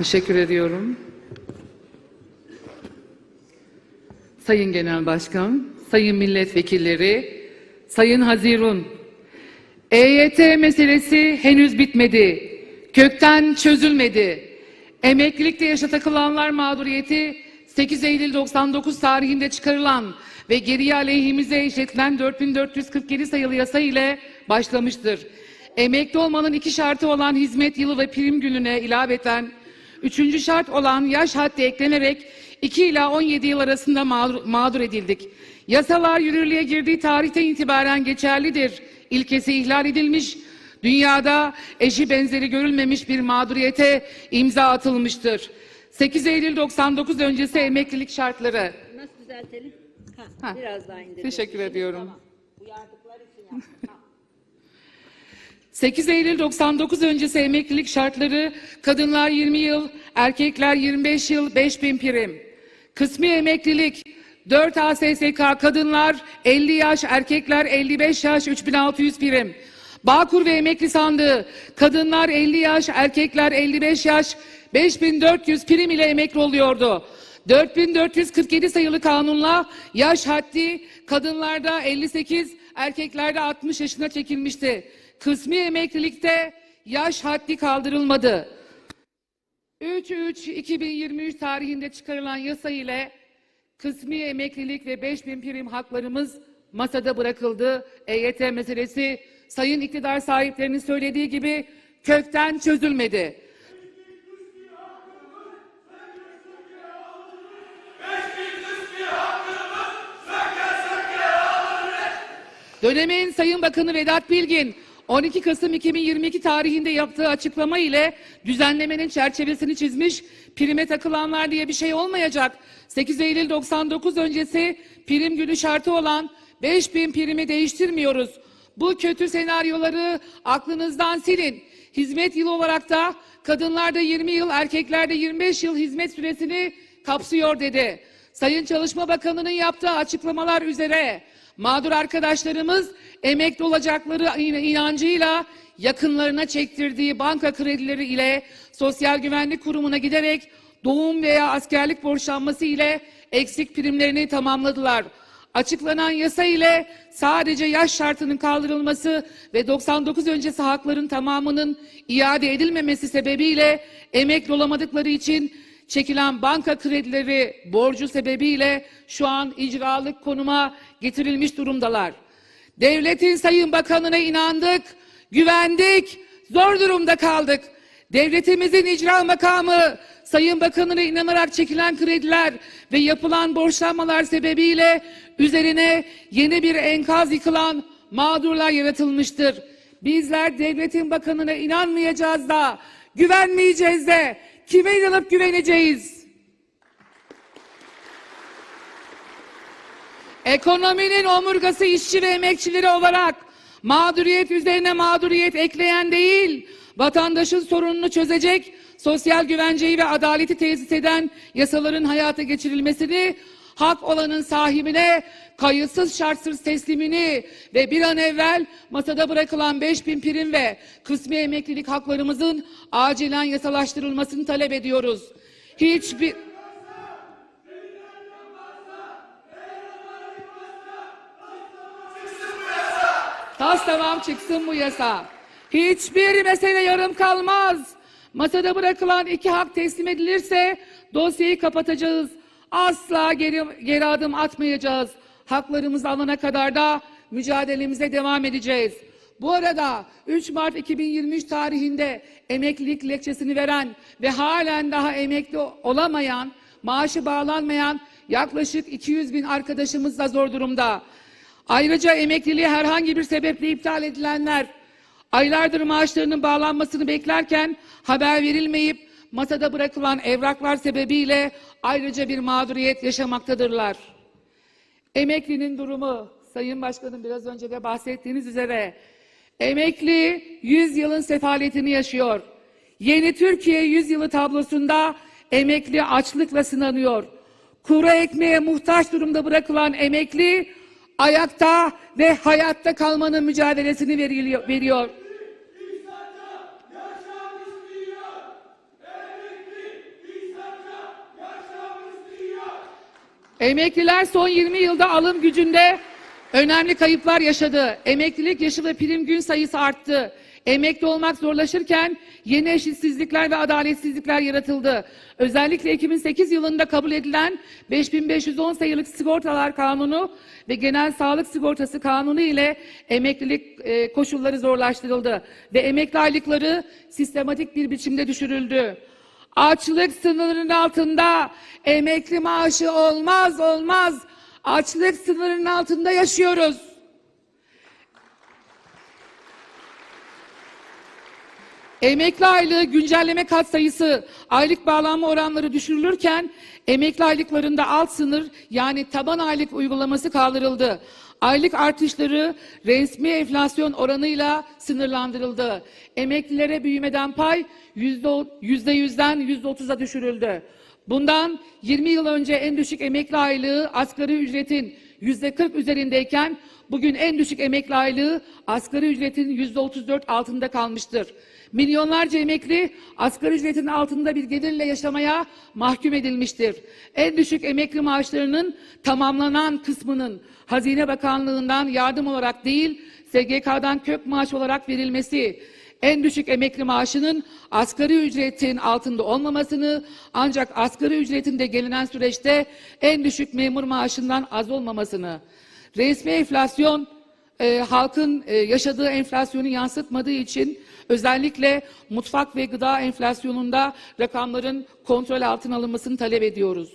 Teşekkür ediyorum. Sayın Genel Başkan, Sayın Milletvekilleri, Sayın Hazirun, EYT meselesi henüz bitmedi. Kökten çözülmedi. Emeklilikte yaşa takılanlar mağduriyeti 8 Eylül 99 tarihinde çıkarılan ve geriye aleyhimize işletilen 4447 sayılı yasa ile başlamıştır. Emekli olmanın iki şartı olan hizmet yılı ve prim gününe ilaveten Üçüncü şart olan yaş haddi eklenerek 2 ila 17 yıl arasında mağdur, mağdur edildik. Yasalar yürürlüğe girdiği tarihten itibaren geçerlidir. İlkesi ihlal edilmiş, dünyada eşi benzeri görülmemiş bir mağduriyete imza atılmıştır. 8 Eylül 99 öncesi emeklilik şartları. Nasıl düzeltelim? Ha, Ha, biraz daha indir. teşekkür ediyorum. Tamam. Uyardıkları için yaptım. Tamam. 8 Eylül 99 öncesi emeklilik şartları kadınlar 20 yıl, erkekler 25 yıl 5000 prim. Kısmi emeklilik 4 ASSK kadınlar 50 yaş, erkekler 55 yaş 3600 prim. Bağkur ve emekli sandığı kadınlar 50 yaş, erkekler 55 yaş 5400 prim ile emekli oluyordu. 4447 sayılı kanunla yaş haddi kadınlarda 58, erkeklerde 60 yaşına çekilmişti. Kısmi emeklilikte yaş haddi kaldırılmadı. 3-3-2023 tarihinde çıkarılan yasa ile kısmi emeklilik ve 5000 prim haklarımız masada bırakıldı. EYT meselesi sayın iktidar sahiplerinin söylediği gibi kökten çözülmedi. Dönemin Sayın Bakanı Vedat Bilgin 12 Kasım 2022 tarihinde yaptığı açıklama ile düzenlemenin çerçevesini çizmiş. Prime takılanlar diye bir şey olmayacak. 8 Eylül 99 öncesi prim günü şartı olan 5000 primi değiştirmiyoruz. Bu kötü senaryoları aklınızdan silin. Hizmet yılı olarak da kadınlarda 20 yıl, erkeklerde 25 yıl hizmet süresini kapsıyor dedi. Sayın Çalışma Bakanı'nın yaptığı açıklamalar üzere mağdur arkadaşlarımız emekli olacakları in- inancıyla yakınlarına çektirdiği banka kredileri ile Sosyal Güvenlik Kurumu'na giderek doğum veya askerlik borçlanması ile eksik primlerini tamamladılar. Açıklanan yasa ile sadece yaş şartının kaldırılması ve 99 öncesi hakların tamamının iade edilmemesi sebebiyle emekli olamadıkları için çekilen banka kredileri borcu sebebiyle şu an icralık konuma getirilmiş durumdalar. Devletin Sayın Bakanına inandık, güvendik, zor durumda kaldık. Devletimizin icra makamı Sayın Bakanına inanarak çekilen krediler ve yapılan borçlanmalar sebebiyle üzerine yeni bir enkaz yıkılan mağdurlar yaratılmıştır. Bizler devletin bakanına inanmayacağız da, güvenmeyeceğiz de, kime inanıp güveneceğiz? Ekonominin omurgası işçi ve emekçileri olarak mağduriyet üzerine mağduriyet ekleyen değil, vatandaşın sorununu çözecek, sosyal güvenceyi ve adaleti tesis eden yasaların hayata geçirilmesini, hak olanın sahibine kayıtsız şartsız teslimini ve bir an evvel masada bırakılan 5000 prim ve kısmi emeklilik haklarımızın acilen yasalaştırılmasını talep ediyoruz. Hiçbir... Tas tamam çıksın bu yasa. Hiçbir mesele yarım kalmaz. Masada bırakılan iki hak teslim edilirse dosyayı kapatacağız. Asla geri, geri adım atmayacağız. Haklarımız alana kadar da mücadelemize devam edeceğiz. Bu arada 3 Mart 2023 tarihinde emeklilik lekçesini veren ve halen daha emekli olamayan, maaşı bağlanmayan yaklaşık 200 bin arkadaşımız da zor durumda. Ayrıca emekliliği herhangi bir sebeple iptal edilenler, aylardır maaşlarının bağlanmasını beklerken haber verilmeyip masada bırakılan evraklar sebebiyle ayrıca bir mağduriyet yaşamaktadırlar. Emeklinin durumu, Sayın Başkanım biraz önce de bahsettiğiniz üzere, emekli 100 yılın sefaletini yaşıyor. Yeni Türkiye 100 yılı tablosunda emekli açlıkla sınanıyor. Kuru ekmeğe muhtaç durumda bırakılan emekli ayakta ve hayatta kalmanın mücadelesini veriyor. Emekliler son 20 yılda alım gücünde önemli kayıplar yaşadı. Emeklilik yaşı ve prim gün sayısı arttı. Emekli olmak zorlaşırken yeni eşitsizlikler ve adaletsizlikler yaratıldı. Özellikle 2008 yılında kabul edilen 5510 sayılı sigortalar kanunu ve genel sağlık sigortası kanunu ile emeklilik e, koşulları zorlaştırıldı ve emekli aylıkları sistematik bir biçimde düşürüldü. Açlık sınırının altında emekli maaşı olmaz olmaz. Açlık sınırının altında yaşıyoruz. Emekli aylığı güncelleme katsayısı aylık bağlanma oranları düşürülürken emekli aylıklarında alt sınır yani taban aylık uygulaması kaldırıldı. Aylık artışları resmi enflasyon oranıyla sınırlandırıldı. Emeklilere büyümeden pay yüzde yüzde yüzden yüzde otuza düşürüldü. Bundan 20 yıl önce en düşük emekli aylığı asgari ücretin yüzde 40 üzerindeyken bugün en düşük emekli aylığı asgari ücretin yüzde 34 altında kalmıştır. Milyonlarca emekli asgari ücretin altında bir gelirle yaşamaya mahkum edilmiştir. En düşük emekli maaşlarının tamamlanan kısmının Hazine Bakanlığı'ndan yardım olarak değil, SGK'dan kök maaş olarak verilmesi, en düşük emekli maaşının asgari ücretin altında olmamasını ancak asgari ücretinde gelinen süreçte en düşük memur maaşından az olmamasını, resmi enflasyon e, halkın e, yaşadığı enflasyonu yansıtmadığı için özellikle mutfak ve gıda enflasyonunda rakamların kontrol altına alınmasını talep ediyoruz.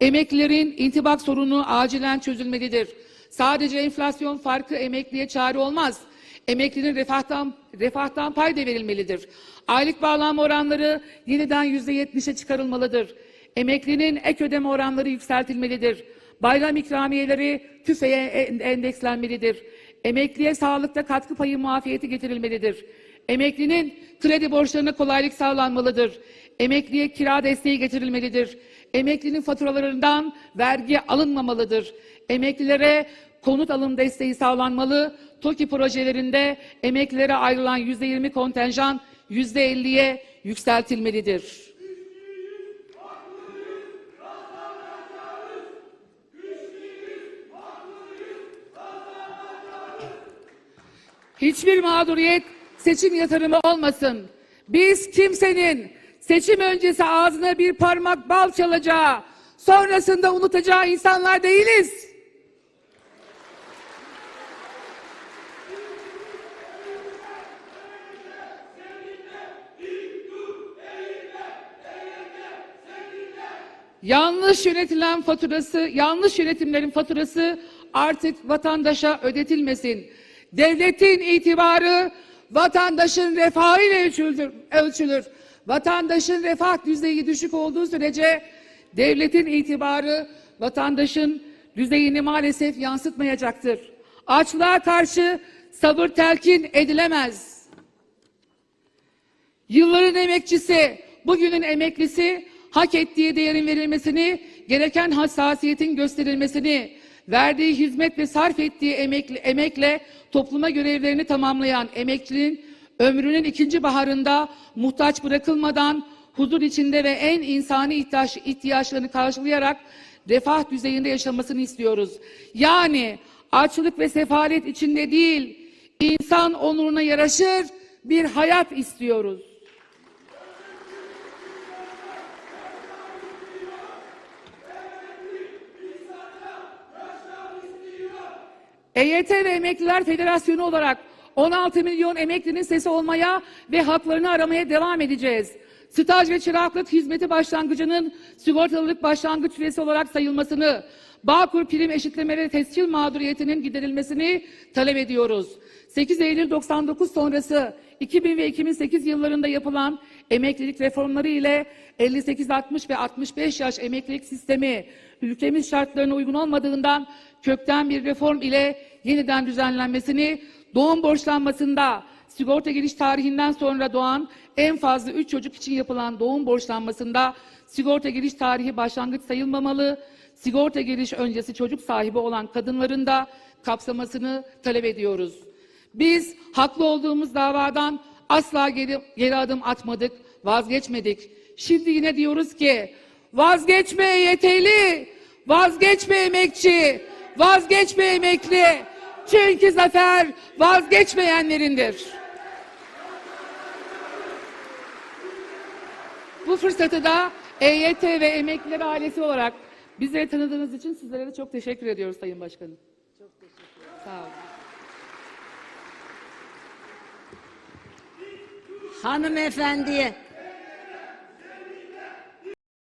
Emeklilerin intibak sorunu acilen çözülmelidir. Sadece enflasyon farkı emekliye çare olmaz. Emeklinin refahtan, refahtan pay da verilmelidir. Aylık bağlanma oranları yeniden yüzde yetmişe çıkarılmalıdır. Emeklinin ek ödeme oranları yükseltilmelidir. Bayram ikramiyeleri tüfeğe en- endekslenmelidir. Emekliye sağlıkta katkı payı muafiyeti getirilmelidir. Emeklinin kredi borçlarına kolaylık sağlanmalıdır. Emekliye kira desteği getirilmelidir. Emeklinin faturalarından vergi alınmamalıdır. Emeklilere konut alım desteği sağlanmalı. TOKİ projelerinde emeklilere ayrılan %20 kontenjan %50'ye yükseltilmelidir. Hiçbir mağduriyet seçim yatırımı olmasın. Biz kimsenin seçim öncesi ağzına bir parmak bal çalacağı, sonrasında unutacağı insanlar değiliz. Yanlış yönetilen faturası, yanlış yönetimlerin faturası artık vatandaşa ödetilmesin. Devletin itibarı vatandaşın refahıyla ölçülür. ölçülür. Vatandaşın refah düzeyi düşük olduğu sürece devletin itibarı vatandaşın düzeyini maalesef yansıtmayacaktır. Açlığa karşı sabır telkin edilemez. Yılların emekçisi, bugünün emeklisi hak ettiği değerin verilmesini, gereken hassasiyetin gösterilmesini, verdiği hizmet ve sarf ettiği emekli, emekle topluma görevlerini tamamlayan emekçinin ömrünün ikinci baharında muhtaç bırakılmadan huzur içinde ve en insani ihtiyaç, ihtiyaçlarını karşılayarak refah düzeyinde yaşamasını istiyoruz. Yani açlık ve sefalet içinde değil, insan onuruna yaraşır bir hayat istiyoruz. EYT ve Emekliler Federasyonu olarak 16 milyon emeklinin sesi olmaya ve haklarını aramaya devam edeceğiz. Staj ve çıraklık hizmeti başlangıcının sigortalılık başlangıç süresi olarak sayılmasını, Bağkur prim eşitleme ve tescil mağduriyetinin giderilmesini talep ediyoruz. 8 Eylül 99 sonrası 2000 ve 2008 yıllarında yapılan emeklilik reformları ile 58-60 ve 65 yaş emeklilik sistemi ülkemiz şartlarına uygun olmadığından kökten bir reform ile yeniden düzenlenmesini, doğum borçlanmasında sigorta giriş tarihinden sonra doğan en fazla 3 çocuk için yapılan doğum borçlanmasında sigorta giriş tarihi başlangıç sayılmamalı, sigorta giriş öncesi çocuk sahibi olan kadınların da kapsamasını talep ediyoruz. Biz haklı olduğumuz davadan asla geri, geri adım atmadık, vazgeçmedik. Şimdi yine diyoruz ki vazgeçme yeteli, vazgeçme emekçi, vazgeçme emekli. Çünkü zafer vazgeçmeyenlerindir. Bu fırsatı da EYT ve emekliler ailesi olarak bizleri tanıdığınız için sizlere de çok teşekkür ediyoruz Sayın Başkanım. Çok teşekkür ederim. Sağ olun. Hanımefendiye